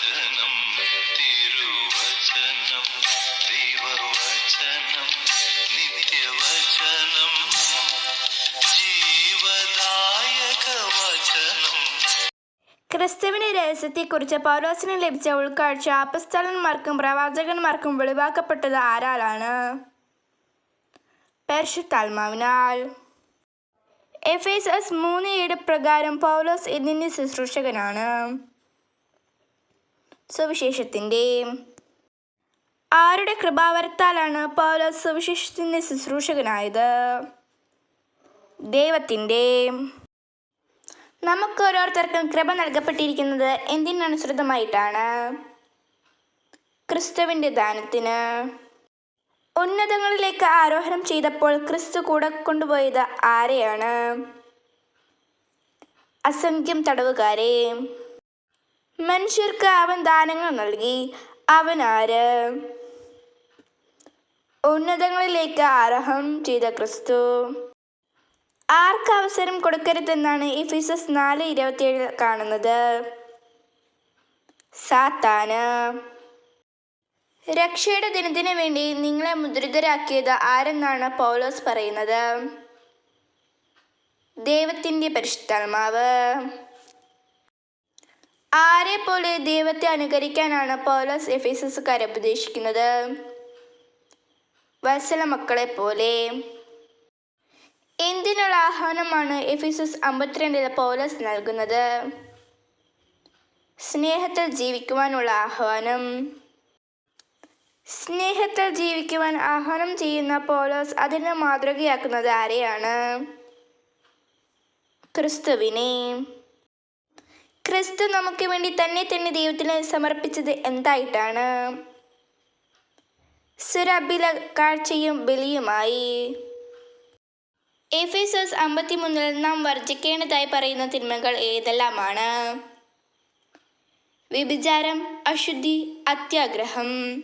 തിരുവചനം തിരുവചനം ദൈവവചനം നിത്യവചനം ക്രിസ്തുവിന്റെ രഹസ്യത്തെക്കുറിച്ച് പൗലോസിന് ലഭിച്ച ഉൾക്കാഴ്ച അപസ്ഥലന്മാർക്കും പ്രവാചകന്മാർക്കും വെളിവാക്കപ്പെട്ടത് ആരാലാണ്? പരിശുദ്ധാത്മാവിനാൽ. എഫ് എസ് എസ് മൂന്ന് ഏഴ് പ്രകാരം പൗലോസ് ഇതിന്റെ ശുശ്രൂഷകനാണ്. സുവിശേഷത്തിന്റെ ആരുടെ കൃപാവരത്താലാണ് പൗലോസ് സുവിശേഷത്തിന്റെ ശുശ്രൂഷകനായത്? ദൈവത്തിന്റെ നമുക്ക് ഓരോരുത്തർക്കും കൃപ നൽകപ്പെട്ടിരിക്കുന്നത് എന്തിനനുസൃതമായിട്ടാണ്? ക്രിസ്തുവിന്റെ ദാനത്തിന്. ഉന്നതങ്ങളിലേക്ക് ആരോഹണം ചെയ്തപ്പോൾ ക്രിസ്തു കൂടെ കൊണ്ടുപോയത് ആരെയാണ്? അസംഖ്യം തടവുകാരെ. മനുഷ്യർക്ക് അവൻ ദാനങ്ങൾ നൽകി. അവൻ ആര്? ഉന്നതങ്ങളിലേക്ക് ആരോഹണം ചെയ്ത ക്രിസ്തു. ആർക്ക് അവസരം കൊടുക്കരുതെന്നാണ് എഫീസസ് നാല് ഇരുപത്തിയേഴിൽ കാണുന്നത്. സാത്താന്. രക്ഷയുടെ ദിനത്തിന് വേണ്ടി നിങ്ങളെ മുദ്രിതരാക്കിയത് ആരെന്നാണ് പൗലോസ് പറയുന്നത്? ദൈവത്തിന്റെ പരിശുദ്ധാത്മാവ്. ആരെ പോലെ ദൈവത്തെ അനുകരിക്കാനാണ് പൗലോസ് എഫീസസുകാരെ ഉപദേശിക്കുന്നത്? വത്സല മക്കളെ പോലെ. എന്തിനുള്ള ആഹ്വാനമാണ് എഫിസസ് അമ്പത്തിരണ്ടിൽ പോലോസ് നൽകുന്നത്? സ്നേഹത്തിൽ ജീവിക്കുവാനുള്ള ആഹ്വാനം. സ്നേഹത്തിൽ ജീവിക്കുവാൻ ആഹ്വാനം ചെയ്യുന്ന പൗലോസ് അതിനെ മാതൃകയാക്കുന്നത് ആരെയാണ്? ക്രിസ്തുവിനെ. ക്രിസ്തു നമുക്ക് വേണ്ടി തന്നെ തന്നെ ദൈവത്തിന് സമർപ്പിച്ചത് എന്തായിട്ടാണ്? സുരബില കാഴ്ചയും ബലിയുമായി. എഫേസസ് അമ്പത്തിമൂന്നിൽ നാം വർജിക്കേണ്ടതായി പറയുന്ന തിന്മകൾ ഏതെല്ലാമാണ്? വ്യഭിചാരം അശുദ്ധി അത്യാഗ്രഹം.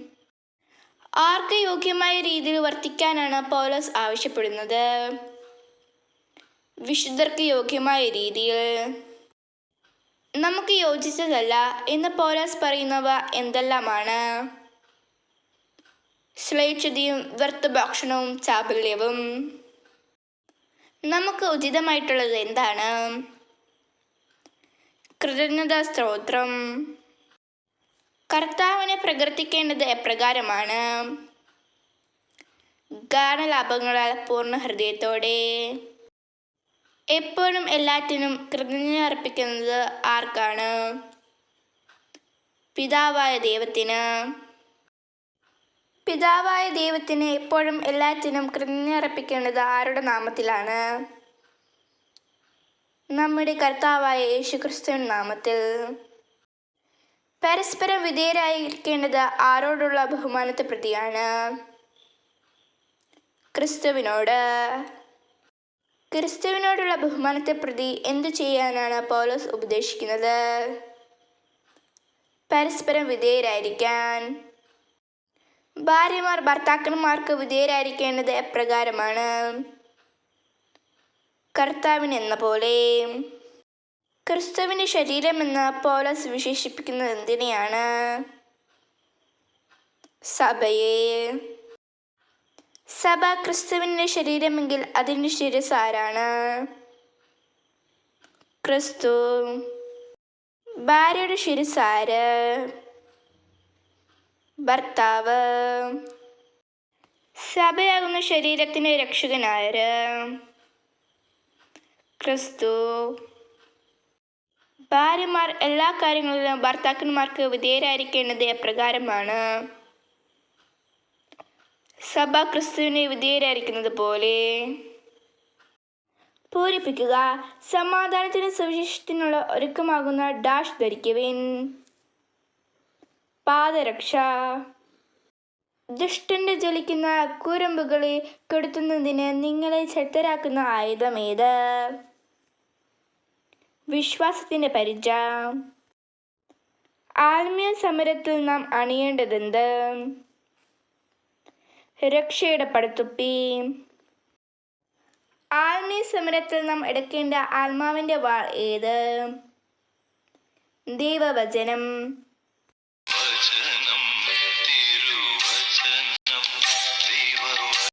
ആർക്ക് യോഗ്യമായ രീതിയിൽ വർത്തിക്കാനാണ് പൗലോസ് ആവശ്യപ്പെടുന്നത്? വിശുദ്ധർക്ക് യോഗ്യമായ രീതിയിൽ. നമുക്ക് യോജിച്ചതല്ല എന്ന് പോലാസ് പറയുന്നവ എന്തെല്ലാമാണ്? ശ്ലേച്ഛതയും വ്യർത്ഥഭക്ഷണവും ചാബല്യവും. നമുക്ക് ഉചിതമായിട്ടുള്ളത് എന്താണ്? കൃതജ്ഞതാ സ്തോത്രം. കർത്താവിനെ പ്രകർത്തിക്കേണ്ടത് എപ്രകാരമാണ്? ഗാനലാഭങ്ങളാൽ പൂർണ ഹൃദയത്തോടെ. എപ്പോഴും എല്ലാറ്റിനും കൃതജ്ഞത അർപ്പിക്കുന്നത് ആർക്കാണ്? പിതാവായ ദൈവത്തിന്. പിതാവായ ദൈവത്തിന് എപ്പോഴും എല്ലാറ്റിനും കൃതജ്ഞത അർപ്പിക്കേണ്ടത് ആരുടെ നാമത്തിലാണ്? നമ്മുടെ കർത്താവായ യേശുക്രിസ്തുവിൻ നാമത്തിൽ. പരസ്പരം വിധേയരായിരിക്കേണ്ടത് ആരോടുള്ള ബഹുമാനത്തെ പ്രതിയാണ്? ക്രിസ്തുവിനോട്. ക്രിസ്തുവിനോടുള്ള ബഹുമാനത്തെ പ്രതി എന്തു ചെയ്യാനാണ് പൗലോസ് ഉപദേശിക്കുന്നത്? പരസ്പരം വിധേയരായിരിക്കാൻ. ഭാര്യമാർ ഭർത്താക്കന്മാർക്ക് വിധേയരായിരിക്കേണ്ടത് എപ്രകാരമാണ്? കർത്താവിനെന്ന പോലെ. ക്രിസ്തുവിന്റെ ശരീരമെന്ന് പൗലസ് വിശേഷിപ്പിക്കുന്നത് എന്തിനെയാണ്? സഭയെ. സഭ ക്രിസ്തുവിന്റെ ശരീരമെങ്കിൽ അതിന്റെ ശിരസ് ആരാണ് ക്രിസ്തു. ഭാര്യയുടെ ശിരസ് ആര് ഭർത്താവ്. സഭയാകുന്ന ശരീരത്തിന്റെ രക്ഷകനാര്? ക്രിസ്തു. ഭാര്യമാർ എല്ലാ കാര്യങ്ങളിലും ഭർത്താക്കന്മാർക്ക് വിധേയരായിരിക്കേണ്ടത് എപ്രകാരമാണ്? സഭ ക്രിസ്തുവിനെ വിധേയരായിരിക്കുന്നത് പോലെ. പൂരിപ്പിക്കുക. സമാധാനത്തിന് സുവിശേഷത്തിനുള്ള ഒരുക്കമാകുന്ന ഡാഷ് ധരിക്കുവിൻ. പാദരക്ഷ. ദുഷ്ടന്റെ ജ്വലിക്കുന്ന കുരമ്പുകളെ കെടുത്തുന്നതിന് നിങ്ങളെ ശക്തരാക്കുന്ന ആയുധമേത് വിശ്വാസത്തിന്റെ പരിച. ആത്മീയ സമരത്തിൽ നാം അണിയേണ്ടതെന്ത്? രക്ഷയുടെ പടുത്തുപ്പി ആത്മീയ സമരത്തിൽ നാം എടുക്കേണ്ട ആത്മാവിന്റെ വാൾ ഏത്? ദൈവവചനം.